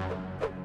you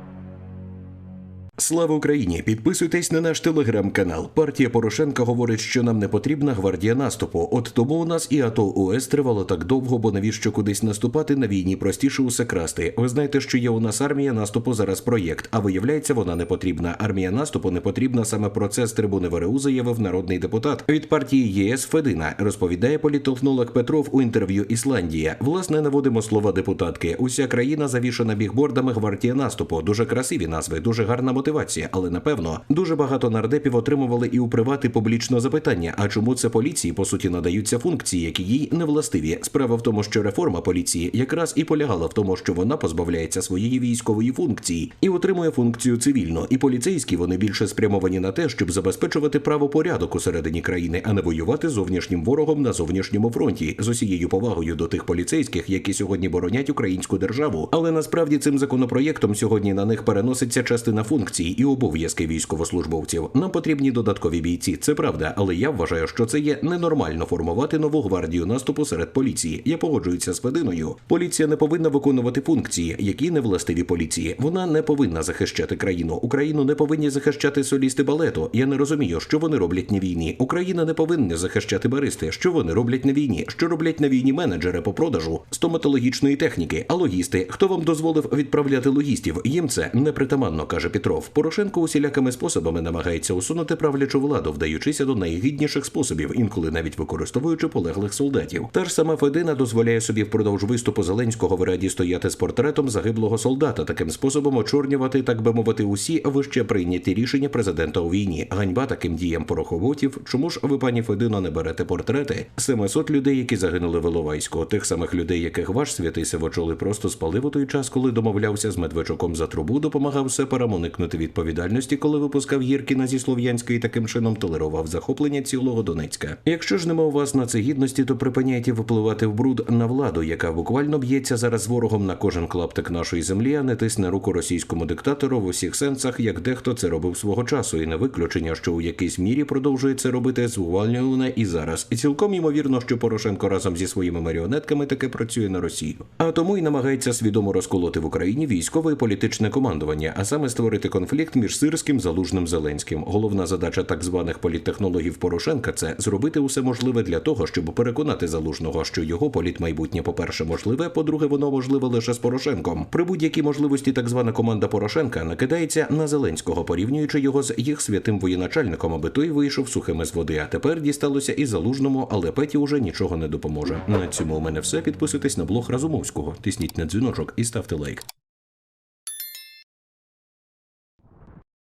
Слава Україні! Підписуйтесь на наш телеграм-канал. Партія Порошенка говорить, що нам не потрібна гвардія наступу. От тому у нас і АТО ОС тривало так довго, бо навіщо кудись наступати на війні? Простіше усе красти. Ви знаєте, що є у нас армія наступу зараз проєкт, а виявляється, вона не потрібна. Армія наступу не потрібна. Саме про це з трибуни ВРУ заявив народний депутат від партії ЄС Федина. Розповідає політехнолог Петров у інтерв'ю Ісландія. Власне, наводимо слова депутатки. Уся країна завішана бігбордами гвардія наступу. Дуже красиві назви, дуже гарна мотивація, але напевно дуже багато нардепів отримували і у привати публічно запитання. А чому це поліції по суті надаються функції, які їй не властиві? Справа в тому, що реформа поліції якраз і полягала в тому, що вона позбавляється своєї військової функції і отримує функцію цивільно. І поліцейські вони більше спрямовані на те, щоб забезпечувати правопорядок усередині країни, а не воювати зовнішнім ворогом на зовнішньому фронті з усією повагою до тих поліцейських, які сьогодні боронять українську державу. Але насправді цим законопроєктом сьогодні на них переноситься частина функцій і обов'язки військовослужбовців. Нам потрібні додаткові бійці. Це правда, але я вважаю, що це є ненормально формувати нову гвардію наступу серед поліції. Я погоджуюся з Фединою. Поліція не повинна виконувати функції, які не властиві поліції. Вона не повинна захищати країну. Україну не повинні захищати солісти балету. Я не розумію, що вони роблять на війні. Україна не повинна захищати баристи. Що вони роблять на війні? Що роблять на війні менеджери по продажу стоматологічної техніки? А логісти? Хто вам дозволив відправляти логістів? Їм це не притаманно, каже Петров. Порошенко усілякими способами намагається усунути правлячу владу, вдаючися до найгідніших способів, інколи навіть використовуючи полеглих солдатів. Та ж сама Федина дозволяє собі впродовж виступу Зеленського в раді стояти з портретом загиблого солдата, таким способом очорнювати, так би мовити, усі вище прийняті рішення президента у війні. Ганьба таким діям порохоботів. Чому ж ви, пані Федино, не берете портрети 700 людей, які загинули в Іловайську, тих самих людей, яких ваш святий Сивочоли просто спалив у той час, коли домовлявся з Медведчуком за трубу, допомагав сепарам уникнути відповідальності, коли випускав Гіркіна зі Слов'янської, таким чином толерував захоплення цілого Донецька. Якщо ж нема у вас на це гідності, то припиняйте випливати в бруд на владу, яка буквально б'ється зараз ворогом на кожен клаптик нашої землі, а не тисне руку російському диктатору в усіх сенсах, як дехто це робив свого часу, і не виключення, що у якійсь мірі продовжує це робити звувальнюване і зараз. І цілком ймовірно, що Порошенко разом зі своїми маріонетками таки працює на Росію. А тому й намагається свідомо розколоти в Україні військове і політичне командування, а саме створити конфлікт між сирським залужним Зеленським. Головна задача так званих політтехнологів Порошенка це зробити усе можливе для того, щоб переконати залужного, що його політмайбутнє, по-перше, можливе, по-друге, воно можливе лише з Порошенком. При будь-якій можливості так звана команда Порошенка накидається на Зеленського, порівнюючи його з їх святим воєначальником, аби той вийшов сухими з води. А тепер дісталося і залужному, але Петі уже нічого не допоможе. На цьому у мене все. Підписуйтесь на блог Разумовського, тисніть на дзвіночок і ставте лайк.